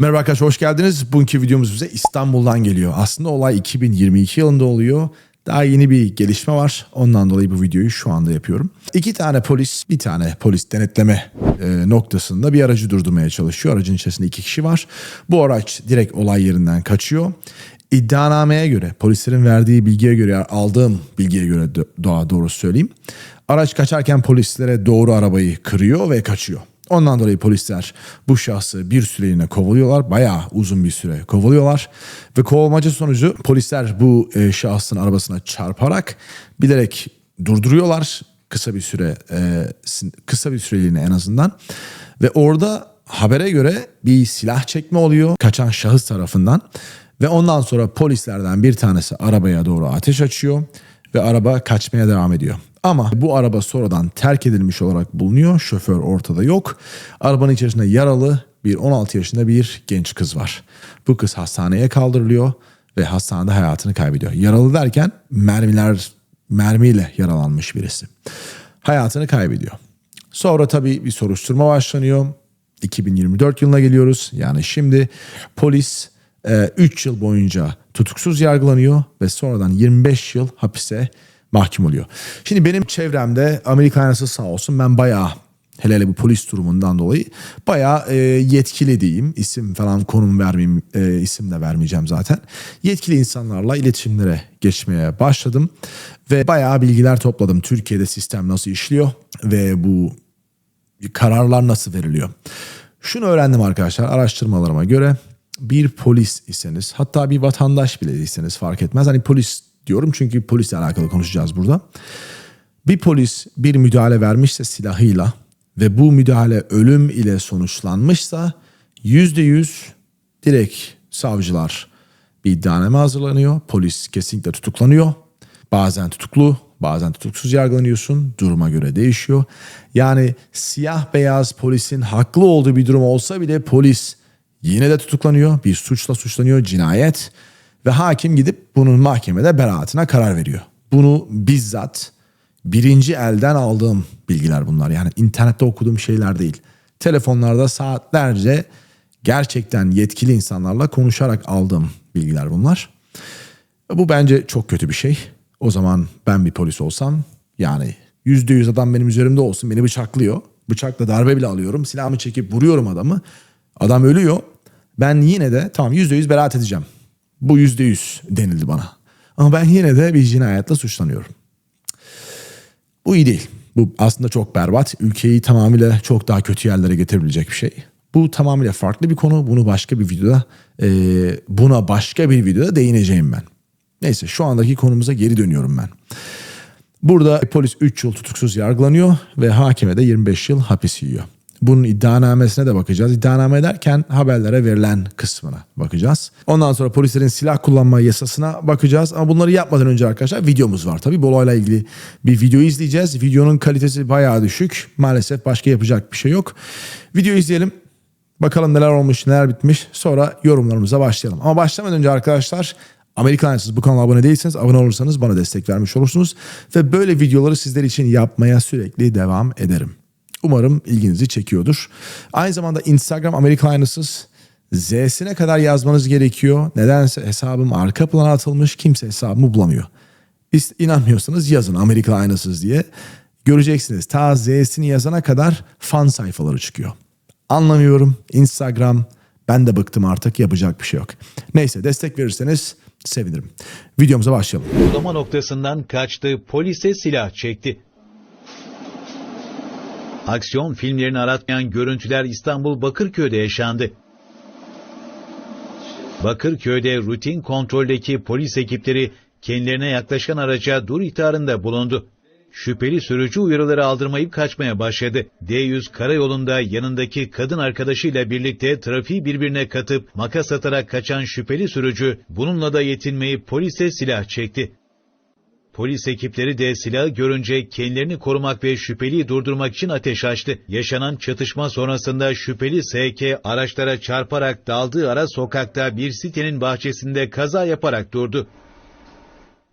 Merhaba arkadaşlar hoş geldiniz. Bugünkü videomuz bize İstanbul'dan geliyor. Aslında olay 2022 yılında oluyor. Daha yeni bir gelişme var. Ondan dolayı bu videoyu şu anda yapıyorum. İki tane polis, bir tane polis denetleme e, noktasında bir aracı durdurmaya çalışıyor. Aracın içerisinde iki kişi var. Bu araç direkt olay yerinden kaçıyor. İddianameye göre, polislerin verdiği bilgiye göre, aldığım bilgiye göre daha doğrusu söyleyeyim. Araç kaçarken polislere doğru arabayı kırıyor ve kaçıyor. Ondan dolayı polisler bu şahsı bir süreliğine kovalıyorlar. Bayağı uzun bir süre kovalıyorlar. Ve kovalmaca sonucu polisler bu e, şahsın arabasına çarparak bilerek durduruyorlar. Kısa bir süre, e, kısa bir süreliğine en azından. Ve orada habere göre bir silah çekme oluyor kaçan şahıs tarafından. Ve ondan sonra polislerden bir tanesi arabaya doğru ateş açıyor ve araba kaçmaya devam ediyor. Ama bu araba sonradan terk edilmiş olarak bulunuyor. Şoför ortada yok. Arabanın içerisinde yaralı bir 16 yaşında bir genç kız var. Bu kız hastaneye kaldırılıyor ve hastanede hayatını kaybediyor. Yaralı derken mermiler mermiyle yaralanmış birisi. Hayatını kaybediyor. Sonra tabii bir soruşturma başlanıyor. 2024 yılına geliyoruz. Yani şimdi polis 3 yıl boyunca tutuksuz yargılanıyor ve sonradan 25 yıl hapise mahkum oluyor. Şimdi benim çevremde Amerikan Aynası sağ olsun ben bayağı hele hele bu polis durumundan dolayı bayağı e, yetkili diyeyim. İsim falan konum vermeyeyim, e, isim de vermeyeceğim zaten. Yetkili insanlarla iletişimlere geçmeye başladım ve bayağı bilgiler topladım. Türkiye'de sistem nasıl işliyor ve bu kararlar nasıl veriliyor? Şunu öğrendim arkadaşlar araştırmalarıma göre bir polis iseniz hatta bir vatandaş bile değilseniz fark etmez. Hani polis diyorum çünkü polisle alakalı konuşacağız burada. Bir polis bir müdahale vermişse silahıyla ve bu müdahale ölüm ile sonuçlanmışsa yüzde yüz direkt savcılar bir iddianame hazırlanıyor. Polis kesinlikle tutuklanıyor. Bazen tutuklu, bazen tutuksuz yargılanıyorsun. Duruma göre değişiyor. Yani siyah beyaz polisin haklı olduğu bir durum olsa bile polis yine de tutuklanıyor. Bir suçla suçlanıyor, cinayet. Ve hakim gidip bunun mahkemede beraatine karar veriyor. Bunu bizzat birinci elden aldığım bilgiler bunlar. Yani internette okuduğum şeyler değil. Telefonlarda saatlerce gerçekten yetkili insanlarla konuşarak aldığım bilgiler bunlar. Bu bence çok kötü bir şey. O zaman ben bir polis olsam yani yüzde yüz adam benim üzerimde olsun beni bıçaklıyor. Bıçakla darbe bile alıyorum. Silahımı çekip vuruyorum adamı. Adam ölüyor. Ben yine de tamam yüzde yüz beraat edeceğim. Bu yüzde yüz denildi bana. Ama ben yine de bir cinayetle suçlanıyorum. Bu iyi değil. Bu aslında çok berbat. Ülkeyi tamamıyla çok daha kötü yerlere getirebilecek bir şey. Bu tamamıyla farklı bir konu. Bunu başka bir videoda, e, buna başka bir videoda değineceğim ben. Neyse şu andaki konumuza geri dönüyorum ben. Burada polis 3 yıl tutuksuz yargılanıyor ve hakime de 25 yıl hapis yiyor. Bunun iddianamesine de bakacağız. İddianame derken haberlere verilen kısmına bakacağız. Ondan sonra polislerin silah kullanma yasasına bakacağız. Ama bunları yapmadan önce arkadaşlar videomuz var. Tabii bu olayla ilgili bir video izleyeceğiz. Videonun kalitesi bayağı düşük. Maalesef başka yapacak bir şey yok. Video izleyelim. Bakalım neler olmuş, neler bitmiş. Sonra yorumlarımıza başlayalım. Ama başlamadan önce arkadaşlar Amerikan Ailesi'niz bu kanala abone değilseniz abone olursanız bana destek vermiş olursunuz. Ve böyle videoları sizler için yapmaya sürekli devam ederim. Umarım ilginizi çekiyordur. Aynı zamanda Instagram Amerikan Aynasız Z'sine kadar yazmanız gerekiyor. Nedense hesabım arka plana atılmış. Kimse hesabımı bulamıyor. İnanmıyorsanız yazın Amerika Aynasız diye. Göreceksiniz ta Z'sini yazana kadar fan sayfaları çıkıyor. Anlamıyorum. Instagram ben de bıktım artık yapacak bir şey yok. Neyse destek verirseniz sevinirim. Videomuza başlayalım. Uygulama noktasından kaçtı, polise silah çekti. Aksiyon filmlerini aratmayan görüntüler İstanbul Bakırköy'de yaşandı. Bakırköy'de rutin kontroldeki polis ekipleri kendilerine yaklaşan araca dur ihtarında bulundu. Şüpheli sürücü uyarıları aldırmayıp kaçmaya başladı. D100 karayolunda yanındaki kadın arkadaşıyla birlikte trafiği birbirine katıp makas atarak kaçan şüpheli sürücü bununla da yetinmeyip polise silah çekti. Polis ekipleri de silahı görünce kendilerini korumak ve şüpheliyi durdurmak için ateş açtı. Yaşanan çatışma sonrasında şüpheli SK araçlara çarparak daldığı ara sokakta bir sitenin bahçesinde kaza yaparak durdu.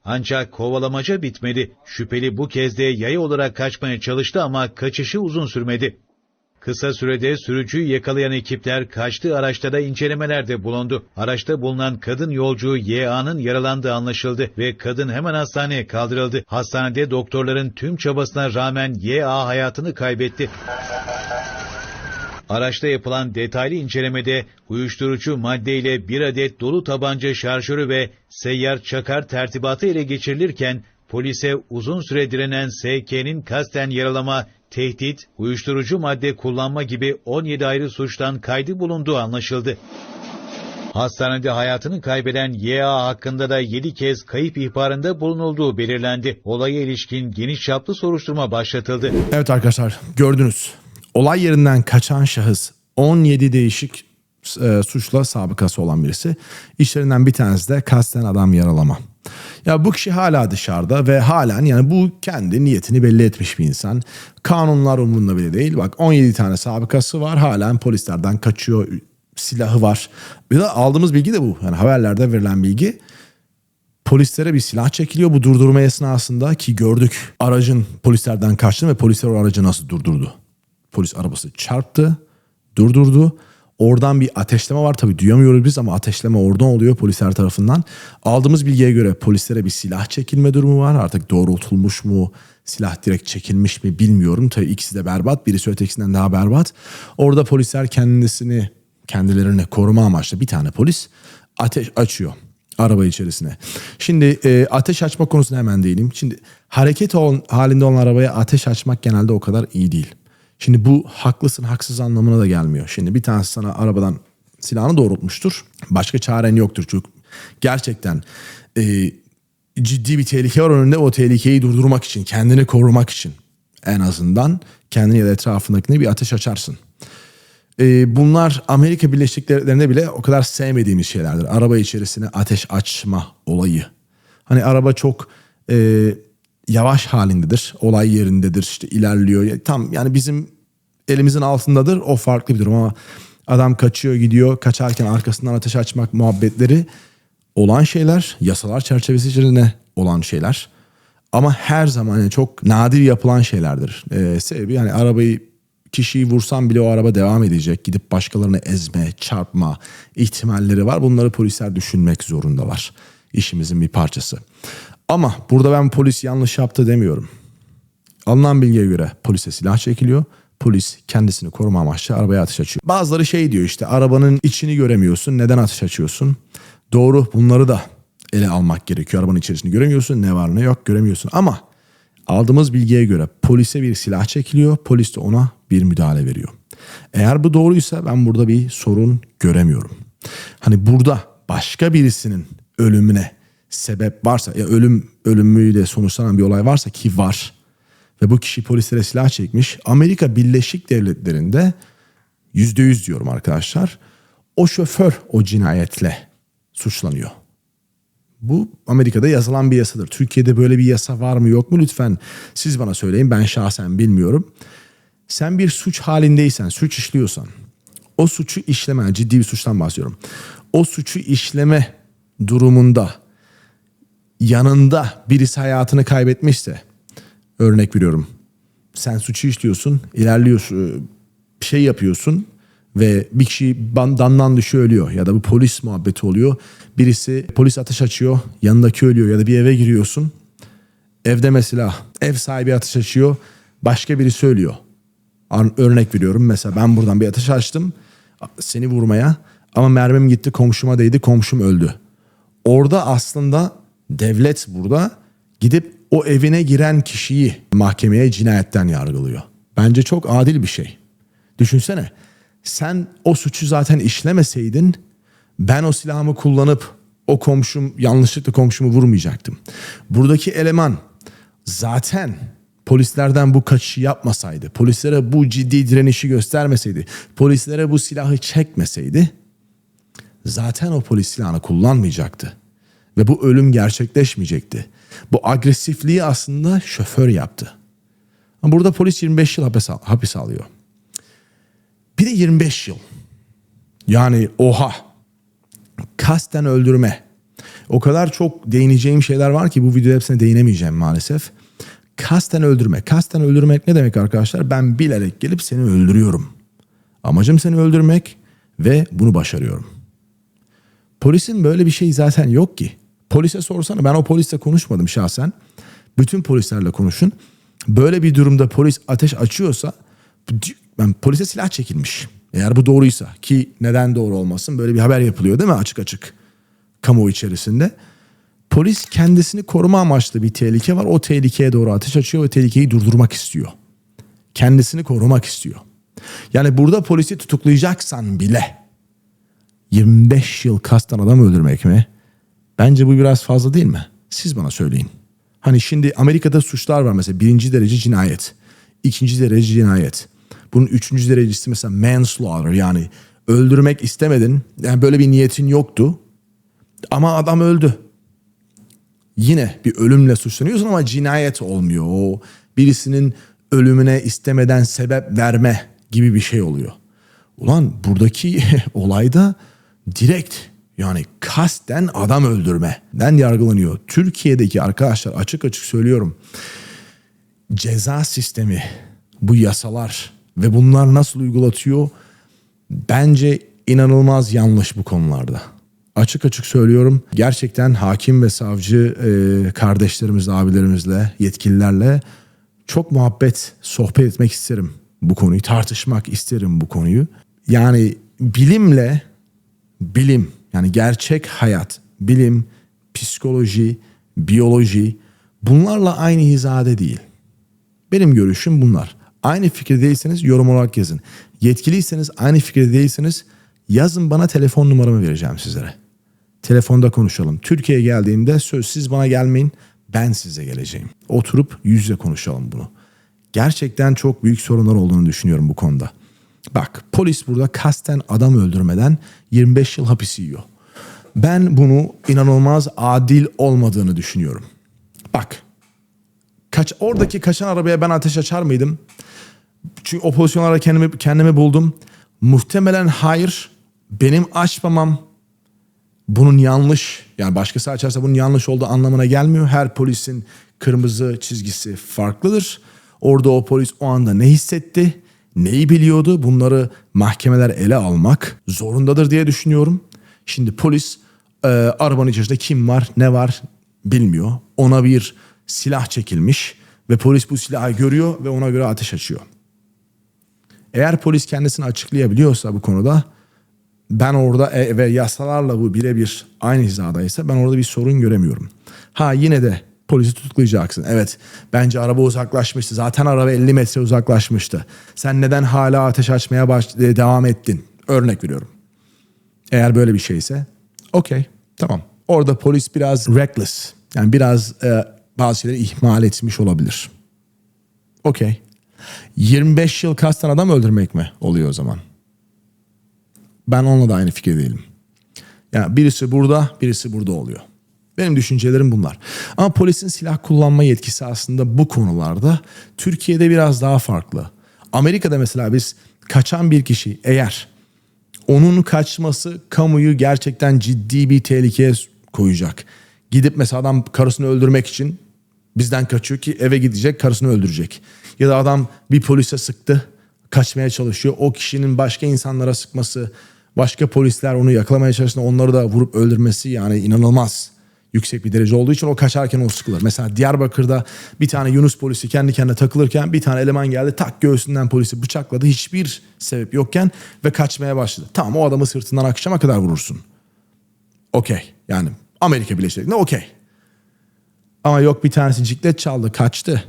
Ancak kovalamaca bitmedi. Şüpheli bu kez de yaya olarak kaçmaya çalıştı ama kaçışı uzun sürmedi. Kısa sürede sürücüyü yakalayan ekipler kaçtığı araçta da incelemelerde bulundu. Araçta bulunan kadın yolcu YA'nın yaralandığı anlaşıldı ve kadın hemen hastaneye kaldırıldı. Hastanede doktorların tüm çabasına rağmen YA hayatını kaybetti. Araçta yapılan detaylı incelemede uyuşturucu maddeyle bir adet dolu tabanca şarjörü ve seyyar çakar tertibatı ele geçirilirken polise uzun süre direnen SK'nin kasten yaralama, tehdit, uyuşturucu madde kullanma gibi 17 ayrı suçtan kaydı bulunduğu anlaşıldı. Hastanede hayatını kaybeden YA hakkında da 7 kez kayıp ihbarında bulunulduğu belirlendi. Olaya ilişkin geniş çaplı soruşturma başlatıldı. Evet arkadaşlar gördünüz. Olay yerinden kaçan şahıs 17 değişik e, suçla sabıkası olan birisi. İşlerinden bir tanesi de kasten adam yaralama. Ya bu kişi hala dışarıda ve halen yani bu kendi niyetini belli etmiş bir insan. Kanunlar umurunda bile değil. Bak 17 tane sabıkası var. Halen polislerden kaçıyor. Silahı var. Bir de aldığımız bilgi de bu. Yani haberlerde verilen bilgi polislere bir silah çekiliyor bu durdurma esnasında ki gördük aracın polislerden kaçtı ve polisler o aracı nasıl durdurdu. Polis arabası çarptı, durdurdu. Oradan bir ateşleme var tabii duyamıyoruz biz ama ateşleme oradan oluyor polisler tarafından. Aldığımız bilgiye göre polislere bir silah çekilme durumu var. Artık doğrultulmuş mu, silah direkt çekilmiş mi bilmiyorum. Tabii ikisi de berbat, birisi ötekisinden daha berbat. Orada polisler kendisini, kendilerini koruma amaçlı bir tane polis ateş açıyor araba içerisine. Şimdi e, ateş açma konusuna hemen değineyim. Şimdi hareket ol- halinde olan arabaya ateş açmak genelde o kadar iyi değil. Şimdi bu haklısın haksız anlamına da gelmiyor. Şimdi bir tanesi sana arabadan silahını doğrultmuştur. Başka çaren yoktur çünkü gerçekten e, ciddi bir tehlike var önünde o tehlikeyi durdurmak için kendini korumak için en azından kendini ya da etrafındakine bir ateş açarsın. Ee, bunlar Amerika Birleşik Devletleri'nde bile o kadar sevmediğimiz şeylerdir. Araba içerisine ateş açma olayı. Hani araba çok e, yavaş halindedir. Olay yerindedir işte ilerliyor. Tam yani bizim elimizin altındadır. O farklı bir durum ama adam kaçıyor gidiyor. Kaçarken arkasından ateş açmak muhabbetleri olan şeyler. Yasalar çerçevesi içerisinde olan şeyler. Ama her zaman yani çok nadir yapılan şeylerdir. Ee, sebebi yani arabayı kişiyi vursam bile o araba devam edecek. Gidip başkalarını ezme, çarpma ihtimalleri var. Bunları polisler düşünmek zorundalar. İşimizin bir parçası. Ama burada ben polis yanlış yaptı demiyorum. Alınan bilgiye göre polise silah çekiliyor. Polis kendisini koruma amaçlı arabaya ateş açıyor. Bazıları şey diyor işte arabanın içini göremiyorsun. Neden ateş açıyorsun? Doğru bunları da ele almak gerekiyor. Arabanın içerisini göremiyorsun. Ne var ne yok göremiyorsun. Ama aldığımız bilgiye göre polise bir silah çekiliyor. Polis de ona bir müdahale veriyor. Eğer bu doğruysa ben burada bir sorun göremiyorum. Hani burada başka birisinin ölümüne sebep varsa ya ölüm ölümüyle sonuçlanan bir olay varsa ki var ve bu kişi polislere silah çekmiş. Amerika Birleşik Devletleri'nde yüzde yüz diyorum arkadaşlar. O şoför o cinayetle suçlanıyor. Bu Amerika'da yazılan bir yasadır. Türkiye'de böyle bir yasa var mı yok mu lütfen siz bana söyleyin. Ben şahsen bilmiyorum. Sen bir suç halindeysen, suç işliyorsan, o suçu işleme, ciddi bir suçtan bahsediyorum. O suçu işleme durumunda yanında birisi hayatını kaybetmişse, örnek veriyorum. Sen suçu işliyorsun, ilerliyorsun, bir şey yapıyorsun ve bir kişi damdan düşüyor ölüyor ya da bu polis muhabbeti oluyor. Birisi polis ateş açıyor, yanındaki ölüyor ya da bir eve giriyorsun. Evde mesela ev sahibi ateş açıyor, başka biri söylüyor. Örnek veriyorum mesela ben buradan bir ateş açtım seni vurmaya ama mermim gitti komşuma değdi komşum öldü. Orada aslında devlet burada gidip o evine giren kişiyi mahkemeye cinayetten yargılıyor. Bence çok adil bir şey. Düşünsene sen o suçu zaten işlemeseydin ben o silahımı kullanıp o komşum yanlışlıkla komşumu vurmayacaktım. Buradaki eleman zaten polislerden bu kaçışı yapmasaydı, polislere bu ciddi direnişi göstermeseydi, polislere bu silahı çekmeseydi zaten o polis silahını kullanmayacaktı. Ve bu ölüm gerçekleşmeyecekti. Bu agresifliği aslında şoför yaptı. Burada polis 25 yıl hapis, al- hapis alıyor. Bir de 25 yıl. Yani oha. Kasten öldürme. O kadar çok değineceğim şeyler var ki bu videoda hepsine değinemeyeceğim maalesef. Kasten öldürme. Kasten öldürmek ne demek arkadaşlar? Ben bilerek gelip seni öldürüyorum. Amacım seni öldürmek ve bunu başarıyorum. Polisin böyle bir şey zaten yok ki. Polise sorsana ben o polisle konuşmadım şahsen. Bütün polislerle konuşun. Böyle bir durumda polis ateş açıyorsa ben polise silah çekilmiş. Eğer bu doğruysa ki neden doğru olmasın böyle bir haber yapılıyor değil mi açık açık kamuoyu içerisinde. Polis kendisini koruma amaçlı bir tehlike var. O tehlikeye doğru ateş açıyor ve tehlikeyi durdurmak istiyor. Kendisini korumak istiyor. Yani burada polisi tutuklayacaksan bile 25 yıl kasten adam öldürmek mi? Bence bu biraz fazla değil mi? Siz bana söyleyin. Hani şimdi Amerika'da suçlar var mesela birinci derece cinayet, ikinci derece cinayet. Bunun üçüncü derecesi mesela manslaughter yani öldürmek istemedin. Yani böyle bir niyetin yoktu. Ama adam öldü. Yine bir ölümle suçlanıyorsun ama cinayet olmuyor. O birisinin ölümüne istemeden sebep verme gibi bir şey oluyor. Ulan buradaki olayda direkt yani kasten adam öldürmeden yargılanıyor. Türkiye'deki arkadaşlar açık açık söylüyorum. Ceza sistemi, bu yasalar ve bunlar nasıl uygulatıyor bence inanılmaz yanlış bu konularda. Açık açık söylüyorum. Gerçekten hakim ve savcı e, kardeşlerimizle, abilerimizle, yetkililerle çok muhabbet, sohbet etmek isterim bu konuyu. Tartışmak isterim bu konuyu. Yani bilimle, bilim yani gerçek hayat, bilim, psikoloji, biyoloji bunlarla aynı hizada değil. Benim görüşüm bunlar. Aynı fikirde değilseniz yorum olarak yazın. Yetkiliyseniz aynı fikirde değilseniz yazın bana telefon numaramı vereceğim sizlere. Telefonda konuşalım. Türkiye'ye geldiğimde söz siz bana gelmeyin ben size geleceğim. Oturup yüz yüze konuşalım bunu. Gerçekten çok büyük sorunlar olduğunu düşünüyorum bu konuda. Bak polis burada kasten adam öldürmeden 25 yıl hapis yiyor. Ben bunu inanılmaz adil olmadığını düşünüyorum. Bak kaç, oradaki kaçan arabaya ben ateş açar mıydım? Çünkü o pozisyonlarda kendimi, kendimi buldum. Muhtemelen hayır. Benim açmamam bunun yanlış yani başkası açarsa bunun yanlış olduğu anlamına gelmiyor. Her polisin kırmızı çizgisi farklıdır. Orada o polis o anda ne hissetti, neyi biliyordu bunları mahkemeler ele almak zorundadır diye düşünüyorum. Şimdi polis e, arabanın içerisinde kim var ne var bilmiyor. Ona bir silah çekilmiş ve polis bu silahı görüyor ve ona göre ateş açıyor. Eğer polis kendisini açıklayabiliyorsa bu konuda ben orada e, ve yasalarla bu birebir aynı hizadaysa ben orada bir sorun göremiyorum. Ha yine de polisi tutuklayacaksın. Evet bence araba uzaklaşmıştı. Zaten araba 50 metre uzaklaşmıştı. Sen neden hala ateş açmaya baş e, devam ettin? Örnek veriyorum. Eğer böyle bir şeyse okey tamam. Orada polis biraz reckless yani biraz e, bazı şeyleri ihmal etmiş olabilir. Okey. 25 yıl kasten adam öldürmek mi oluyor o zaman? Ben onunla da aynı fikir değilim. Yani birisi burada, birisi burada oluyor. Benim düşüncelerim bunlar. Ama polisin silah kullanma yetkisi aslında bu konularda Türkiye'de biraz daha farklı. Amerika'da mesela biz kaçan bir kişi eğer onun kaçması kamuyu gerçekten ciddi bir tehlikeye koyacak. Gidip mesela adam karısını öldürmek için bizden kaçıyor ki eve gidecek karısını öldürecek. Ya da adam bir polise sıktı kaçmaya çalışıyor. O kişinin başka insanlara sıkması başka polisler onu yakalamaya çalıştığında onları da vurup öldürmesi yani inanılmaz yüksek bir derece olduğu için o kaçarken o sıkılır. Mesela Diyarbakır'da bir tane Yunus polisi kendi kendine takılırken bir tane eleman geldi tak göğsünden polisi bıçakladı hiçbir sebep yokken ve kaçmaya başladı. Tamam o adamı sırtından akşama kadar vurursun. Okey yani Amerika Birleşik Devletleri'nde okey. Ama yok bir tanesi ciklet çaldı kaçtı.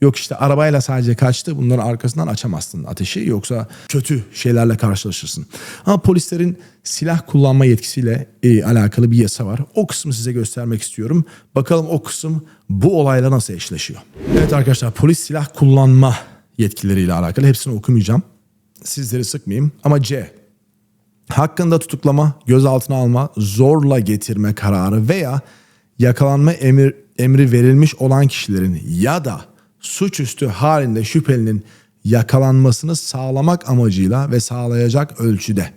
Yok işte arabayla sadece kaçtı. Bunların arkasından açamazsın ateşi. Yoksa kötü şeylerle karşılaşırsın. Ama polislerin silah kullanma yetkisiyle e, alakalı bir yasa var. O kısmı size göstermek istiyorum. Bakalım o kısım bu olayla nasıl eşleşiyor. Evet arkadaşlar polis silah kullanma yetkileriyle alakalı. Hepsini okumayacağım. Sizleri sıkmayayım. Ama C. Hakkında tutuklama, gözaltına alma, zorla getirme kararı veya yakalanma emir, emri verilmiş olan kişilerin ya da suçüstü halinde şüphelinin yakalanmasını sağlamak amacıyla ve sağlayacak ölçüde.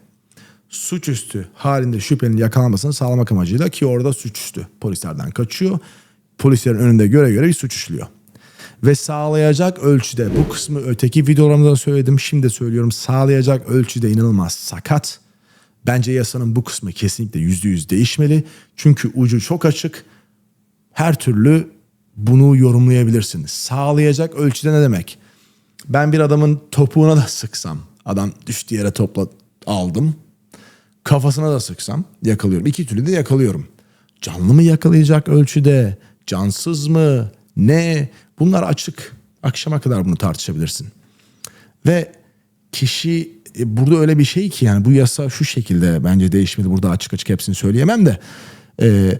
Suçüstü halinde şüphelinin yakalanmasını sağlamak amacıyla ki orada suçüstü polislerden kaçıyor. Polislerin önünde göre göre bir suç işliyor. ve sağlayacak ölçüde bu kısmı öteki videolarımda da söyledim şimdi de söylüyorum sağlayacak ölçüde inanılmaz sakat. Bence yasanın bu kısmı kesinlikle %100 değişmeli. Çünkü ucu çok açık. Her türlü bunu yorumlayabilirsiniz. Sağlayacak ölçüde ne demek? Ben bir adamın topuğuna da sıksam, adam düştüğü yere topla aldım. Kafasına da sıksam yakalıyorum. İki türlü de yakalıyorum. Canlı mı yakalayacak ölçüde, cansız mı, ne? Bunlar açık. Akşama kadar bunu tartışabilirsin. Ve kişi e, burada öyle bir şey ki yani bu yasa şu şekilde bence değişmeli. Burada açık açık hepsini söyleyemem de. e,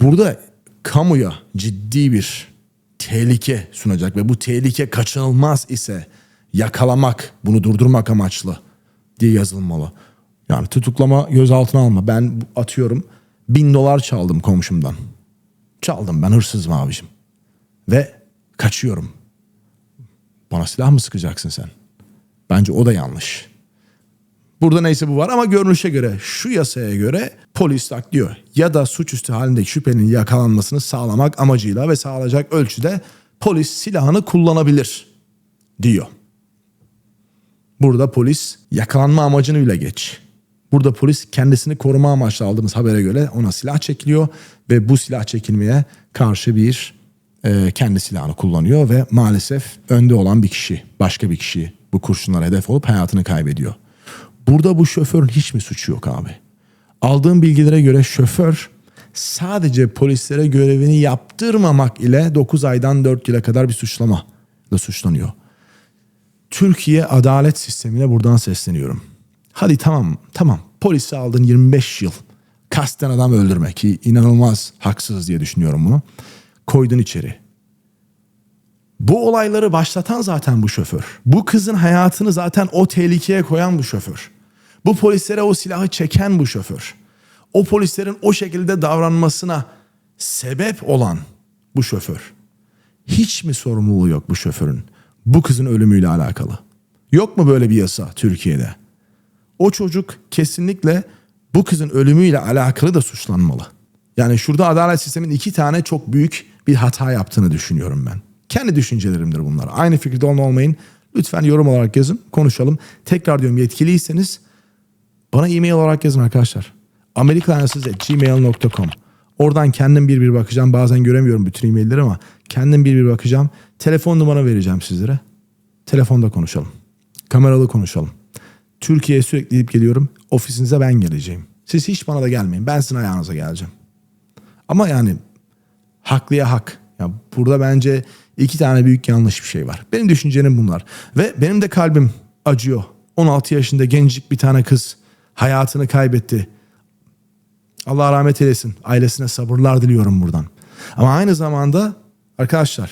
burada kamuya ciddi bir tehlike sunacak ve bu tehlike kaçınılmaz ise yakalamak, bunu durdurmak amaçlı diye yazılmalı. Yani tutuklama gözaltına alma. Ben atıyorum bin dolar çaldım komşumdan. Çaldım ben hırsızım abicim. Ve kaçıyorum. Bana silah mı sıkacaksın sen? Bence o da yanlış. Burada neyse bu var ama görünüşe göre şu yasaya göre polis diyor ya da suçüstü halindeki şüphenin yakalanmasını sağlamak amacıyla ve sağlayacak ölçüde polis silahını kullanabilir diyor. Burada polis yakalanma amacını bile geç. Burada polis kendisini koruma amaçlı aldığımız habere göre ona silah çekiliyor ve bu silah çekilmeye karşı bir e, kendi silahını kullanıyor ve maalesef önde olan bir kişi, başka bir kişi bu kurşunlara hedef olup hayatını kaybediyor. Burada bu şoförün hiç mi suçu yok abi? Aldığım bilgilere göre şoför sadece polislere görevini yaptırmamak ile 9 aydan 4 yıla kadar bir suçlama da suçlanıyor. Türkiye adalet sistemine buradan sesleniyorum. Hadi tamam tamam polisi aldın 25 yıl. Kasten adam öldürme ki inanılmaz haksız diye düşünüyorum bunu. Koydun içeri. Bu olayları başlatan zaten bu şoför. Bu kızın hayatını zaten o tehlikeye koyan bu şoför. Bu polislere o silahı çeken bu şoför. O polislerin o şekilde davranmasına sebep olan bu şoför. Hiç mi sorumluluğu yok bu şoförün? Bu kızın ölümüyle alakalı. Yok mu böyle bir yasa Türkiye'de? O çocuk kesinlikle bu kızın ölümüyle alakalı da suçlanmalı. Yani şurada adalet sistemin iki tane çok büyük bir hata yaptığını düşünüyorum ben. Kendi düşüncelerimdir bunlar. Aynı fikirde olmayın. Lütfen yorum olarak yazın, konuşalım. Tekrar diyorum yetkiliyseniz bana e-mail olarak yazın arkadaşlar. amerikanasız.gmail.com Oradan kendim bir bir bakacağım. Bazen göremiyorum bütün e-mailleri ama kendim bir bir bakacağım. Telefon numara vereceğim sizlere. Telefonda konuşalım. Kameralı konuşalım. Türkiye'ye sürekli gidip geliyorum. Ofisinize ben geleceğim. Siz hiç bana da gelmeyin. Ben sizin ayağınıza geleceğim. Ama yani haklıya hak. Ya burada bence iki tane büyük yanlış bir şey var. Benim düşüncelerim bunlar. Ve benim de kalbim acıyor. 16 yaşında gencik bir tane kız hayatını kaybetti. Allah rahmet eylesin. Ailesine sabırlar diliyorum buradan. Ama aynı zamanda arkadaşlar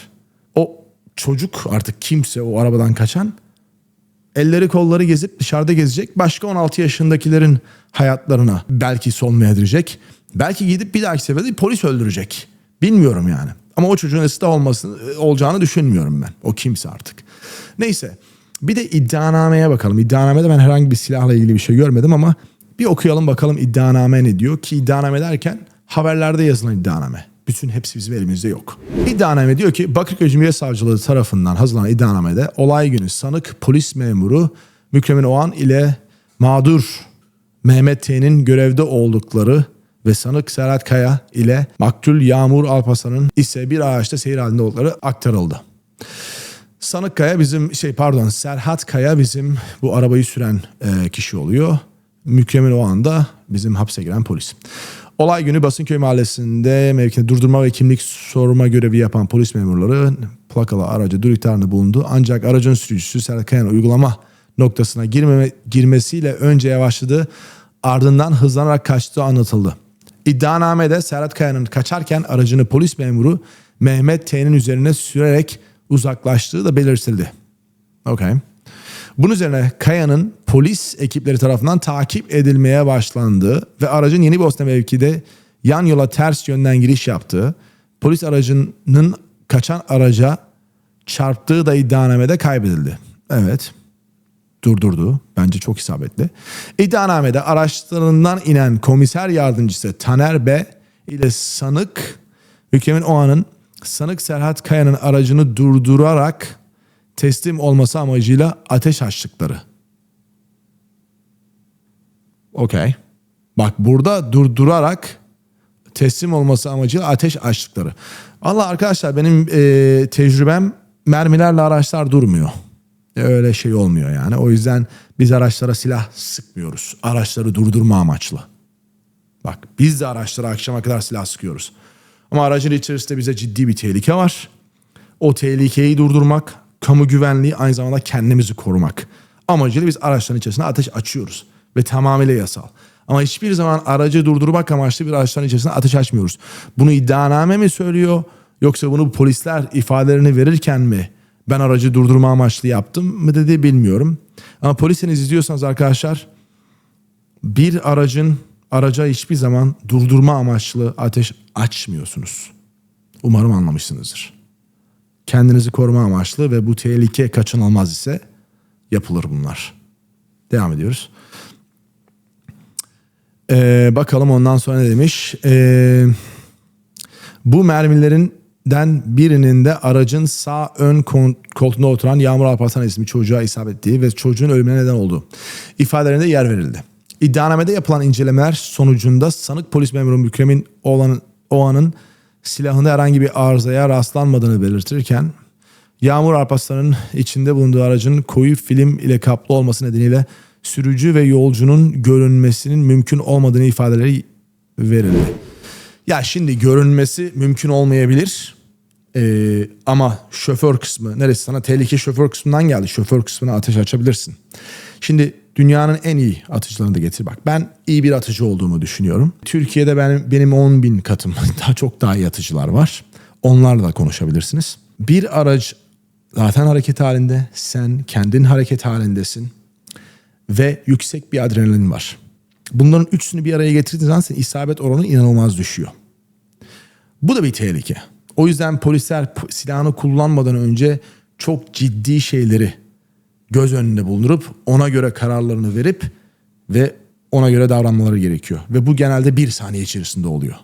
o çocuk artık kimse o arabadan kaçan elleri kolları gezip dışarıda gezecek. Başka 16 yaşındakilerin hayatlarına belki son verdirecek. Belki gidip bir dahaki seferde polis öldürecek. Bilmiyorum yani. Ama o çocuğun ıslah olmasını olacağını düşünmüyorum ben. O kimse artık. Neyse. Bir de iddianameye bakalım. İddianamede ben herhangi bir silahla ilgili bir şey görmedim ama bir okuyalım bakalım iddianame ne diyor ki iddianame derken haberlerde yazılan iddianame. Bütün hepsi bizim elimizde yok. İddianame diyor ki Bakırköy Cumhuriyet Savcılığı tarafından hazırlanan iddianamede olay günü sanık polis memuru Mükremin Oğan ile mağdur Mehmet T'nin görevde oldukları ve sanık Serhat Kaya ile maktul Yağmur Alpasan'ın ise bir ağaçta seyir halinde oldukları aktarıldı. Sanık Kaya bizim şey pardon Serhat Kaya bizim bu arabayı süren e, kişi oluyor. Mükremin o anda bizim hapse giren polis. Olay günü Basınköy Mahallesi'nde mevkide durdurma ve kimlik sorma görevi yapan polis memurları plakalı araca dur ihtarında bulundu. Ancak aracın sürücüsü Serhat Kaya'nın uygulama noktasına girmeme, girmesiyle önce yavaşladı ardından hızlanarak kaçtığı anlatıldı. İddianamede Serhat Kaya'nın kaçarken aracını polis memuru Mehmet T'nin üzerine sürerek uzaklaştığı da belirtildi. Okay. Bunun üzerine Kaya'nın polis ekipleri tarafından takip edilmeye başlandığı ve aracın Yeni Bosna mevkide yan yola ters yönden giriş yaptığı, polis aracının kaçan araca çarptığı da iddianamede kaybedildi. Evet durdurdu. Bence çok isabetli. İddianamede araçlarından inen komiser yardımcısı Taner B ile sanık Mükremin Oğan'ın sanık Serhat Kaya'nın aracını durdurarak teslim olması amacıyla ateş açtıkları. Okey. Bak burada durdurarak teslim olması amacıyla ateş açtıkları. Allah arkadaşlar benim e, tecrübem mermilerle araçlar durmuyor. E, Öyle şey olmuyor yani. O yüzden biz araçlara silah sıkmıyoruz. Araçları durdurma amaçlı. Bak biz de araçlara akşama kadar silah sıkıyoruz. Ama aracın içerisinde bize ciddi bir tehlike var. O tehlikeyi durdurmak, kamu güvenliği aynı zamanda kendimizi korumak. Amacıyla biz araçların içerisine ateş açıyoruz. Ve tamamıyla yasal. Ama hiçbir zaman aracı durdurmak amaçlı bir araçların içerisine ateş açmıyoruz. Bunu iddianame mi söylüyor yoksa bunu polisler ifadelerini verirken mi ben aracı durdurma amaçlı yaptım mı dedi bilmiyorum. Ama polisiniz izliyorsanız arkadaşlar bir aracın araca hiçbir zaman durdurma amaçlı ateş açmıyorsunuz. Umarım anlamışsınızdır. Kendinizi koruma amaçlı ve bu tehlike kaçınılmaz ise yapılır bunlar. Devam ediyoruz. Ee, bakalım ondan sonra ne demiş. Ee, bu mermilerinden birinin de aracın sağ ön koltuğunda oturan Yağmur Alparslan isimli çocuğa isabet ettiği ve çocuğun ölümüne neden olduğu ifadelerinde yer verildi. İddianamede yapılan incelemeler sonucunda sanık polis memuru Mükrem'in oğlanın, o anın silahında herhangi bir arızaya rastlanmadığını belirtirken Yağmur Alparslan'ın içinde bulunduğu aracın koyu film ile kaplı olması nedeniyle sürücü ve yolcunun görünmesinin mümkün olmadığını ifadeleri verildi. Ya şimdi görünmesi mümkün olmayabilir. Ee, ama şoför kısmı neresi sana tehlike şoför kısmından geldi. Şoför kısmına ateş açabilirsin. Şimdi dünyanın en iyi atıcılarını da getir bak. Ben iyi bir atıcı olduğumu düşünüyorum. Türkiye'de benim, benim 10 bin katım daha çok daha iyi atıcılar var. Onlarla da konuşabilirsiniz. Bir araç zaten hareket halinde. Sen kendin hareket halindesin. Ve yüksek bir adrenalin var. Bunların üçünü bir araya getirdiğin zaman senin isabet oranı inanılmaz düşüyor. Bu da bir tehlike. O yüzden polisler silahını kullanmadan önce çok ciddi şeyleri göz önünde bulundurup ona göre kararlarını verip ve ona göre davranmaları gerekiyor. Ve bu genelde bir saniye içerisinde oluyor.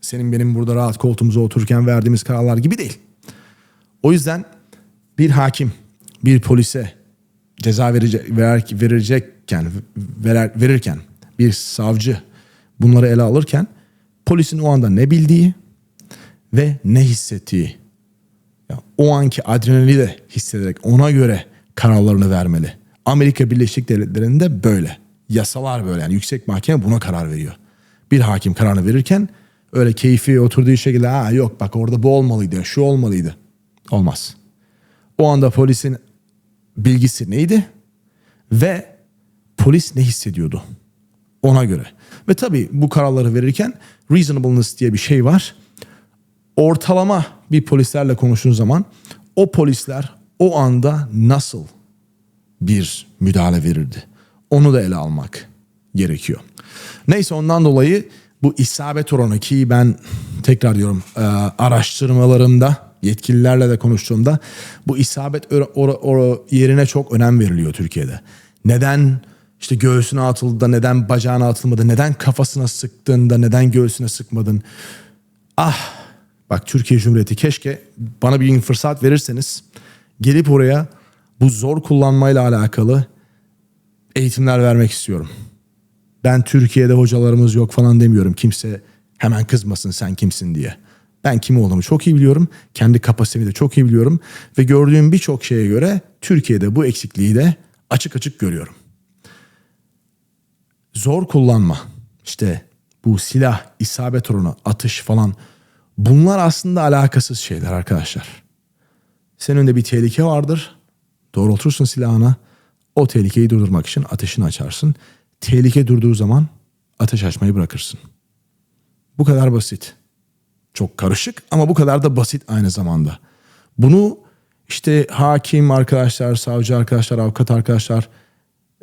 Senin benim burada rahat koltuğumuza otururken verdiğimiz kararlar gibi değil. O yüzden bir hakim bir polise ceza verecek, verer, verecekken verer, verirken bir savcı bunları ele alırken polisin o anda ne bildiği ve ne hissettiği ya, o anki adrenalini de hissederek ona göre kararlarını vermeli. Amerika Birleşik Devletleri'nde böyle. Yasalar böyle yani yüksek mahkeme buna karar veriyor. Bir hakim kararını verirken öyle keyfi oturduğu şekilde ha yok bak orada bu olmalıydı şu olmalıydı. Olmaz. O anda polisin bilgisi neydi ve polis ne hissediyordu ona göre. Ve tabii bu kararları verirken reasonableness diye bir şey var. Ortalama bir polislerle konuştuğun zaman o polisler o anda nasıl bir müdahale verirdi? Onu da ele almak gerekiyor. Neyse ondan dolayı bu isabet oranı ki ben tekrar diyorum e, araştırmalarımda yetkililerle de konuştuğumda bu isabet or- or- or- yerine çok önem veriliyor Türkiye'de. Neden işte göğsüne atıldı da neden bacağına atılmadı, neden kafasına sıktığında neden göğsüne sıkmadın? Ah bak Türkiye Cumhuriyeti keşke bana bir fırsat verirseniz gelip oraya bu zor kullanmayla alakalı eğitimler vermek istiyorum. Ben Türkiye'de hocalarımız yok falan demiyorum. Kimse hemen kızmasın sen kimsin diye. Ben kim olduğumu çok iyi biliyorum. Kendi kapasitemi de çok iyi biliyorum. Ve gördüğüm birçok şeye göre Türkiye'de bu eksikliği de açık açık görüyorum. Zor kullanma, işte bu silah, isabet oranı, atış falan bunlar aslında alakasız şeyler arkadaşlar. Senin önünde bir tehlike vardır. Doğrultursun silahına. O tehlikeyi durdurmak için ateşini açarsın. Tehlike durduğu zaman ateş açmayı bırakırsın. Bu kadar basit. Çok karışık ama bu kadar da basit aynı zamanda. Bunu işte hakim arkadaşlar, savcı arkadaşlar, avukat arkadaşlar,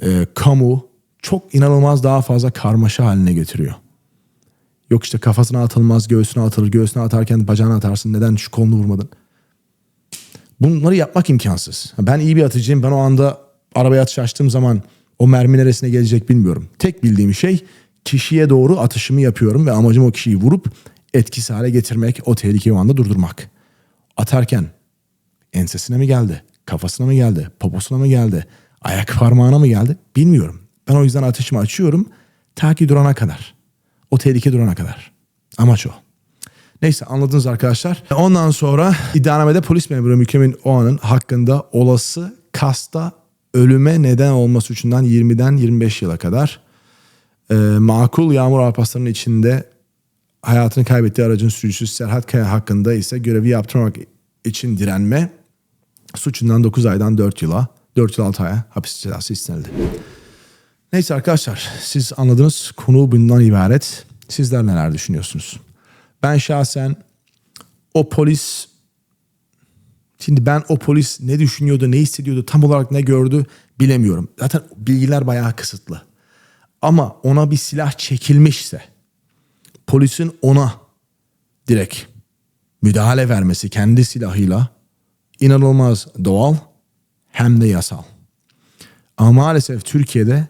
e, kamu çok inanılmaz daha fazla karmaşa haline getiriyor. Yok işte kafasına atılmaz, göğsüne atılır. Göğsüne atarken bacağına atarsın. Neden şu kolunu vurmadın? Bunları yapmak imkansız. Ben iyi bir atıcıyım. Ben o anda arabaya atış açtığım zaman o mermi neresine gelecek bilmiyorum. Tek bildiğim şey kişiye doğru atışımı yapıyorum ve amacım o kişiyi vurup etkisiz hale getirmek, o tehlikeyi o anda durdurmak. atarken ensesine mi geldi, kafasına mı geldi, poposuna mı geldi, ayak parmağına mı geldi bilmiyorum. Ben o yüzden ateşimi açıyorum ta ki durana kadar. O tehlike durana kadar. Amaç o. Neyse anladınız arkadaşlar. Ondan sonra iddianamede polis memuru Mükremin Oğan'ın hakkında olası kasta ölüme neden olma suçundan 20'den 25 yıla kadar e, makul yağmur alpaslarının içinde hayatını kaybettiği aracın sürücüsü Serhat Kaya hakkında ise görevi yaptırmak için direnme suçundan 9 aydan 4 yıla 4 yıl 6 aya hapis cezası istenildi. Neyse arkadaşlar siz anladınız konu bundan ibaret. Sizler neler düşünüyorsunuz? Ben şahsen o polis şimdi ben o polis ne düşünüyordu, ne hissediyordu, tam olarak ne gördü bilemiyorum. Zaten bilgiler bayağı kısıtlı. Ama ona bir silah çekilmişse polisin ona direkt müdahale vermesi kendi silahıyla inanılmaz doğal hem de yasal. Ama maalesef Türkiye'de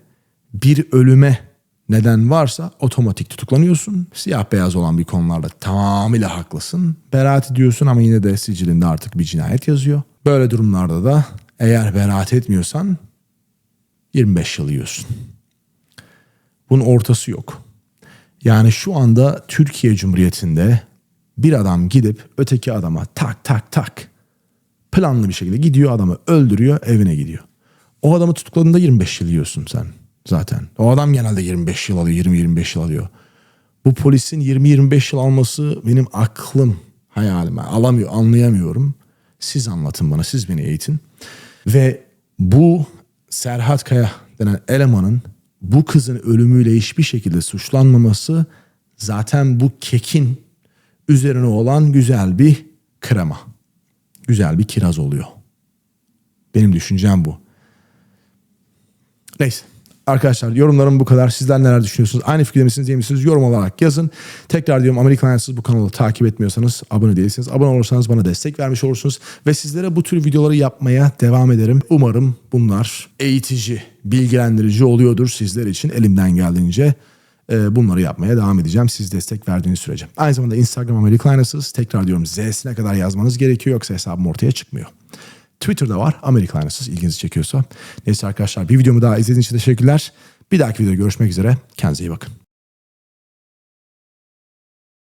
bir ölüme neden varsa otomatik tutuklanıyorsun. Siyah beyaz olan bir konularda tamamıyla haklısın. Beraat ediyorsun ama yine de sicilinde artık bir cinayet yazıyor. Böyle durumlarda da eğer beraat etmiyorsan 25 yıl yiyorsun. Bunun ortası yok. Yani şu anda Türkiye Cumhuriyeti'nde bir adam gidip öteki adama tak tak tak planlı bir şekilde gidiyor adamı öldürüyor evine gidiyor. O adamı tutukladığında 25 yıl yiyorsun sen zaten. O adam genelde 25 yıl alıyor 20-25 yıl alıyor. Bu polisin 20-25 yıl alması benim aklım hayalime alamıyor anlayamıyorum. Siz anlatın bana siz beni eğitin. Ve bu Serhat Kaya denen elemanın bu kızın ölümüyle hiçbir şekilde suçlanmaması zaten bu kekin üzerine olan güzel bir krema. Güzel bir kiraz oluyor. Benim düşüncem bu. Neyse. Arkadaşlar yorumlarım bu kadar. Sizler neler düşünüyorsunuz? Aynı fikirde misiniz değil misiniz? Yorum olarak yazın. Tekrar diyorum Amerikan Hayatınız bu kanalı takip etmiyorsanız abone değilsiniz. Abone olursanız bana destek vermiş olursunuz. Ve sizlere bu tür videoları yapmaya devam ederim. Umarım bunlar eğitici, bilgilendirici oluyordur sizler için elimden geldiğince. e, Bunları yapmaya devam edeceğim siz destek verdiğiniz sürece. Aynı zamanda Instagram Amerikan Aynasız. Tekrar diyorum Z'sine kadar yazmanız gerekiyor yoksa hesabım ortaya çıkmıyor. Twitter'da var Amerikan Aynasız ilginizi çekiyorsa. Neyse arkadaşlar bir videomu daha izlediğiniz için teşekkürler. Bir dahaki videoda görüşmek üzere. Kendinize iyi bakın.